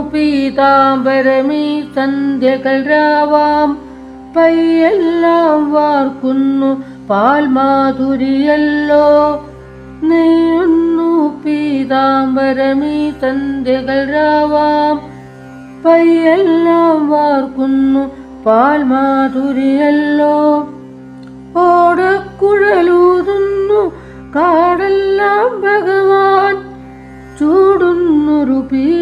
പീതാംബരമീ സന്ധ്യകൾ രാവാം. പയ്യെല്ലാം വാർക്കുന്നു പാൽ പാൽമാധുരിയല്ലോ. നെയ്യുന്നു പീതാംബരമീ സന്ധ്യകൾ രാവാം. പയ്യെല്ലാം വാർക്കുന്നു പാൽ പാൽമാധുരിയല്ലോ. ഓടക്കുഴലൂതുന്നു കാടെല്ലാം ഭഗവാൻ. ചൂടുന്നൊരു പീലി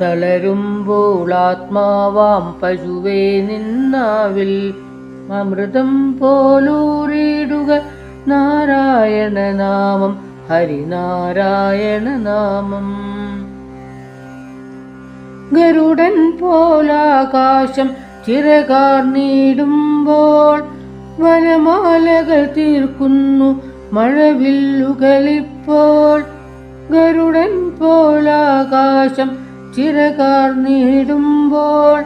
തളരുമ്പോൾ ആത്മാവാം പശുവേ നിന്നാവിൽ. അമൃതം പോലൂറിയിടുക നാരായണ നാമം ഹരിനാരായണ നാമം ഗരുഡൻ പോലാകാശം ചിറകാർന്നിടുമ്പോൾ വനമാലകൾ തീർക്കുന്നു മഴവില്ലുകളിപ്പോൾ. ഗരുഡൻ പോലാകാശം ചിരകാർ നീടുമ്പോൾ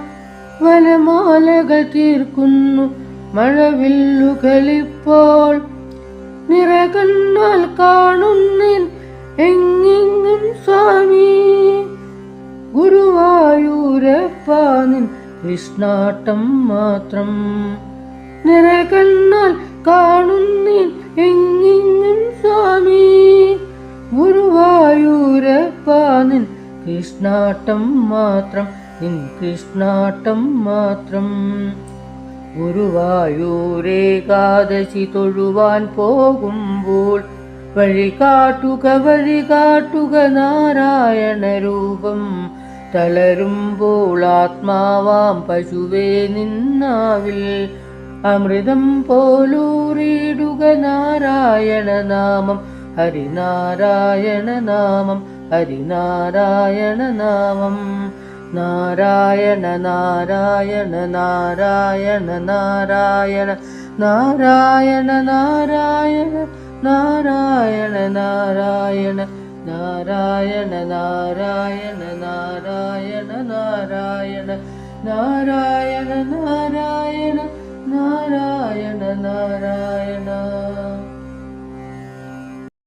വനമാലകൾ തീർക്കുന്നു മഴവില്ലുകളിപ്പോൾ നിറകണ്ണാൽ കാണുന്നിൽ എങ്ങും സ്വാമി. ഗുരുവായൂരപ്പാനിൻ കൃഷ്ണാട്ടം മാത്രം നിറകണ്ണാൽ കാ കൃഷ്ണാട്ടം മാത്രം നിൻ കൃഷ്ണാട്ടം മാത്രം. ഗുരുവായൂരേകാദശി തൊഴുവാൻ പോകുമ്പോൾ വഴി കാട്ടുക വഴി കാട്ടുക നാരായണ രൂപം. തളരുമ്പോൾ ആത്മാവാം പശുവേ നിന്നാവിൽ അമൃതം പോലൂറിയിടുക നാരായണ നാമം ഹരിനാരായണ നാമം. ഹരിനാരായണ നാമം നാരായണ നാരായണ നാരായണ നാരായണ നാരായണ നാരായണ നാരായണ നാരായണ നാരായണ നാരായണ നാരായണ നാരായണ നാരായണ നാരായണ നാരായണ നാരായണ